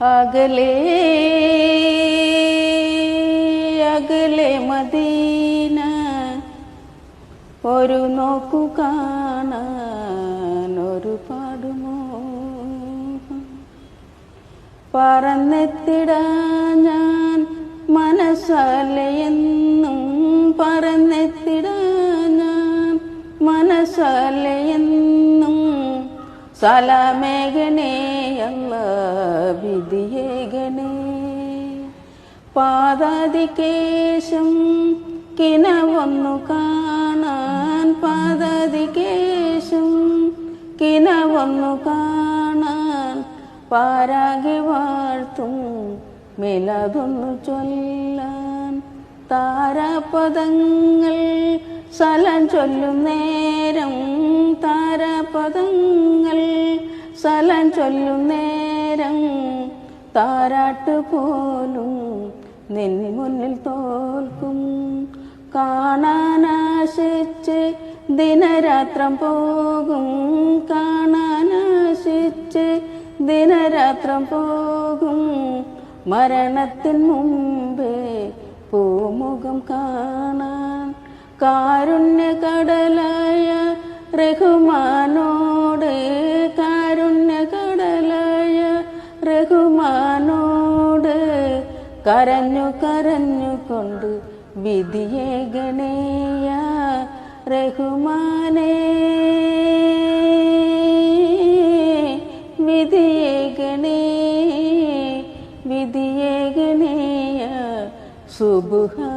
അകലെ അകലെ മദീന ഒരു നോക്കു കാണാൻ ഒരു പാടുമോ പറന്നെത്തിടാ ഞാൻ മനസ്സലയെന്നും പറന്നെത്തിടാ ഞാൻ മനസ്സലയെന്നും സലാമേഘനേ അല്ല വിധിയേകനേ. പാദാതികേശം കിനവൊന്നു കാണാൻ പാദാതികേശം കിനവൊന്നു കാണാൻ പാരാകി വാഴ്ത്തും മിലതൊന്നു ചൊല്ലാൻ. താരാപദങ്ങൾ സലം ചൊല്ലും നേരം താരാപദങ്ങൾ സലം ചൊല്ലും നേരം താരാട്ട് പോലും നിൻ മുന്നിൽ തോൽക്കും. കാണാനാശിച്ച് ദിനരാത്രം പോകും. കാണാനാശിച്ച് ദിനരാത്രം പോകും. മരണത്തിൻ മുമ്പേ പൂമുഖം കാണാൻ. കാരുണ്യ കടലായ രഘുമാനോട് തമ്പുരാനോട് കരഞ്ഞു കരഞ്ഞു കൊണ്ട് വിധിയെ ഗണേയ റഹുമാനേ. വിധിയെ ഗണേ വിധിയെ ഗണേയ സുബുഹാ